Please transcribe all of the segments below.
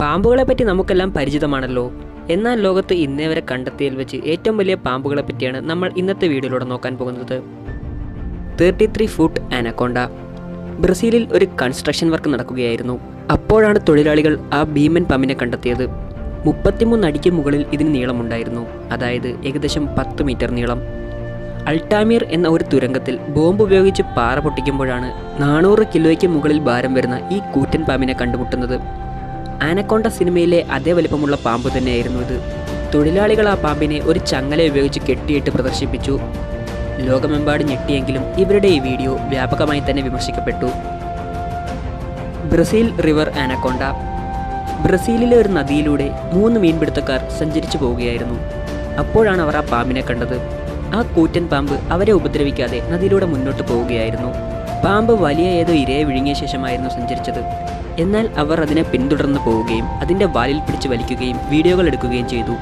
പാമ്പുകളെ പറ്റി നമുക്കെല്ലാം പരിചിതമാണല്ലോ. എന്നാൽ ലോകത്ത് ഇന്നേ വരെ കണ്ടെത്തിയതിൽ വെച്ച് ഏറ്റവും വലിയ പാമ്പുകളെ പറ്റിയാണ് നമ്മൾ ഇന്നത്തെ വീഡിയോയിലൂടെ നോക്കാൻ പോകുന്നത്. തേർട്ടി ത്രീ ഫുട്ട് ആനക്കോണ്ട ബ്രസീലിൽ ഒരു കൺസ്ട്രക്ഷൻ വർക്ക് നടക്കുകയായിരുന്നു. അപ്പോഴാണ് തൊഴിലാളികൾ ആ ഭീമൻ പാമ്പിനെ കണ്ടെത്തിയത്. മുപ്പത്തിമൂന്ന് അടിക്ക് മുകളിൽ ഇതിന് നീളമുണ്ടായിരുന്നു. അതായത് ഏകദേശം പത്ത് മീറ്റർ നീളം. അൾട്ടാമീർ എന്ന ഒരു തുരങ്കത്തിൽ ബോംബ് ഉപയോഗിച്ച് പാറ പൊട്ടിക്കുമ്പോഴാണ് നാനൂറ് കിലോയ്ക്ക് മുകളിൽ ഭാരം വരുന്ന ഈ കൂറ്റൻ പാമ്പിനെ കണ്ടുമുട്ടുന്നത്. ആനക്കോണ്ട സിനിമയിലെ അതേ വലിപ്പമുള്ള പാമ്പ് തന്നെയായിരുന്നു ഇത്. തൊഴിലാളികൾ ആ പാമ്പിനെ ഒരു ചങ്ങല ഉപയോഗിച്ച് കെട്ടിയിട്ട് പ്രദർശിപ്പിച്ചു. ലോകമെമ്പാട് ഞെട്ടിയെങ്കിലും ഇവരുടെ ഈ വീഡിയോ വ്യാപകമായി തന്നെ വിമർശിക്കപ്പെട്ടു. Brazil river anaconda. ബ്രസീലിലെ ഒരു നദിയിലൂടെ മൂന്ന് മീൻപിടുത്തക്കാർ സഞ്ചരിച്ചു പോവുകയായിരുന്നു. അപ്പോഴാണ് അവർ ആ പാമ്പിനെ കണ്ടത്. ആ കൂറ്റൻ പാമ്പ് അവരെ ഉപദ്രവിക്കാതെ നദിയിലൂടെ മുന്നോട്ട് പോവുകയായിരുന്നു. പാമ്പ് വലിയ ഏതോ ഇരയെ വിഴുങ്ങിയ ശേഷമായിരുന്നു സഞ്ചരിച്ചത്. എന്നാൽ അവർ അതിനെ പിന്തുടർന്ന് പോവുകയും അതിന്റെ വാലിൽ പിടിച്ച് വലിക്കുകയും വീഡിയോകൾ എടുക്കുകയും ചെയ്തു.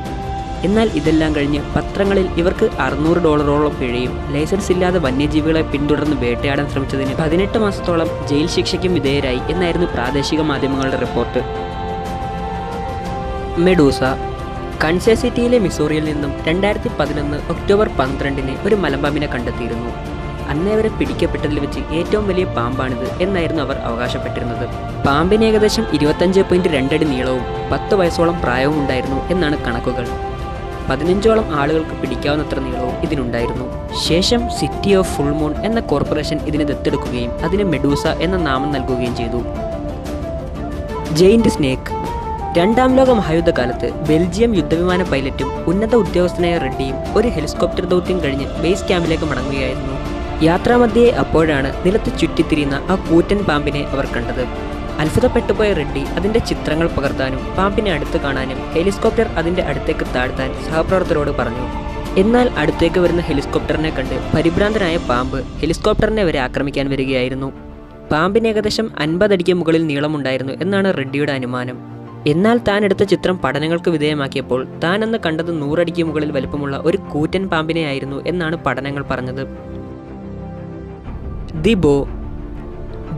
എന്നാൽ ഇതെല്ലാം കഴിഞ്ഞ് പത്രങ്ങളിൽ ഇവർക്ക് അറുന്നൂറ് ഡോളറോളം പിഴയും ലൈസൻസ് ഇല്ലാതെ വന്യജീവികളെ പിന്തുടർന്ന് വേട്ടയാടാൻ ശ്രമിച്ചതിന് പതിനെട്ട് മാസത്തോളം ജയിൽ ശിക്ഷയ്ക്കും വിധേയരായി എന്നായിരുന്നു പ്രാദേശിക മാധ്യമങ്ങളുടെ റിപ്പോർട്ട്. മെഡൂസ കൺസേ സിറ്റിയിലെ മിസോറിയിൽ നിന്നും രണ്ടായിരത്തി പതിനൊന്ന് ഒക്ടോബർ പന്ത്രണ്ടിന് ഒരു മലമ്പാമ്പിനെ കണ്ടെത്തിയിരുന്നു. അന്നേ വരെ പിടിക്കപ്പെട്ടതിൽ വെച്ച് ഏറ്റവും വലിയ പാമ്പാണിത് എന്നായിരുന്നു അവർ അവകാശപ്പെട്ടിരുന്നത്. പാമ്പിന് ഏകദേശം ഇരുപത്തഞ്ച് പോയിന്റ് രണ്ടടി നീളവും പത്ത് വയസ്സോളം പ്രായവും ഉണ്ടായിരുന്നു എന്നാണ് കണക്കുകൾ. പതിനഞ്ചോളം ആളുകൾക്ക് പിടിക്കാവുന്നത്ര നീളവും ഇതിനുണ്ടായിരുന്നു. ശേഷം സിറ്റി ഓഫ് ഫുൾ മൂൺ എന്ന കോർപ്പറേഷൻ ഇതിനെ ദത്തെടുക്കുകയും അതിന് മെഡൂസ എന്ന നാമം നൽകുകയും ചെയ്തു. ജെയിന്റ് സ്നേക്ക് രണ്ടാം ലോക മഹായുദ്ധകാലത്ത് ബെൽജിയം യുദ്ധവിമാന പൈലറ്റും ഉന്നത ഉദ്യോഗസ്ഥനായ റെഡ്ഡിയും ഒരു ഹെലികോപ്റ്റർ ദൗത്യം കഴിഞ്ഞ് ബേസ് ക്യാമ്പിലേക്ക് മടങ്ങുകയായിരുന്നു. യാത്രാമധ്യേ അപ്പോഴാണ് നിലത്ത് ചുറ്റിത്തിരിയുന്ന ആ കൂറ്റൻ പാമ്പിനെ അവർ കണ്ടത്. അത്ഭുതപ്പെട്ടുപോയ റെഡ്ഡി അതിന്റെ ചിത്രങ്ങൾ പകർത്താനും പാമ്പിനെ അടുത്ത് കാണാനും ഹെലികോപ്റ്റർ അതിന്റെ അടുത്തേക്ക് താഴ്ത്താൻ സഹപ്രവർത്തകരോട് പറഞ്ഞു. എന്നാൽ അടുത്തേക്ക് വരുന്ന ഹെലികോപ്റ്ററിനെ കണ്ട് പരിഭ്രാന്തനായ പാമ്പ് ഹെലികോപ്റ്ററിനെ വരെ ആക്രമിക്കാൻ വരികയായിരുന്നു. പാമ്പിന് ഏകദേശം അൻപതടിക്ക് മുകളിൽ നീളമുണ്ടായിരുന്നു എന്നാണ് റെഡ്ഡിയുടെ അനുമാനം. എന്നാൽ താൻ എടുത്ത ചിത്രം പഠനങ്ങൾക്ക് വിധേയമാക്കിയപ്പോൾ താൻ അന്ന് കണ്ടത് നൂറടിക്ക് മുകളിൽ വലുപ്പമുള്ള ഒരു കൂറ്റൻ പാമ്പിനെയായിരുന്നു എന്നാണ് പഠനങ്ങൾ പറഞ്ഞത്. ദി ബോ.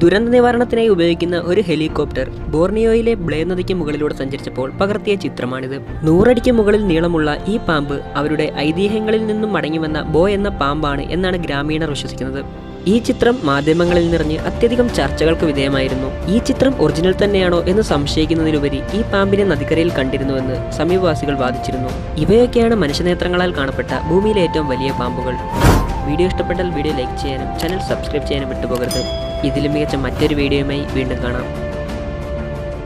ദുരന്ത നിവാരണത്തിനായി ഉപയോഗിക്കുന്ന ഒരു ഹെലികോപ്റ്റർ ബോർണിയോയിലെ ബ്ലേ നദിക്ക് മുകളിലൂടെ സഞ്ചരിച്ചപ്പോൾ പകർത്തിയ ചിത്രമാണിത്. നൂറടിക്ക് മുകളിൽ നീളമുള്ള ഈ പാമ്പ് അവരുടെ ഐതിഹ്യങ്ങളിൽ നിന്നും മടങ്ങിവന്ന ബോ എന്ന പാമ്പാണ് എന്നാണ് ഗ്രാമീണർ വിശ്വസിക്കുന്നത്. ഈ ചിത്രം മാധ്യമങ്ങളിൽ നിറഞ്ഞ് അത്യധികം ചർച്ചകൾക്ക് വിധേയമായിരുന്നു. ഈ ചിത്രം ഒറിജിനൽ തന്നെയാണോ എന്ന് സംശയിക്കുന്നതിലുപരി ഈ പാമ്പിനെ നദിക്കരയിൽ കണ്ടിരുന്നുവെന്ന് സമീപവാസികൾ വാദിച്ചിരുന്നു. ഇവയൊക്കെയാണ് മനുഷ്യനേത്രങ്ങളാൽ കാണപ്പെട്ട ഭൂമിയിലെ ഏറ്റവും വലിയ പാമ്പുകൾ. വീഡിയോ ഇഷ്ടപ്പെട്ടാൽ വീഡിയോ ലൈക്ക് ചെയ്യാനും ചാനൽ സബ്സ്ക്രൈബ് ചെയ്യാനും വിട്ടുപോകരുത്. ഇതിലും മികച്ച മറ്റൊരു വീഡിയോയുമായി വീണ്ടും കാണാം.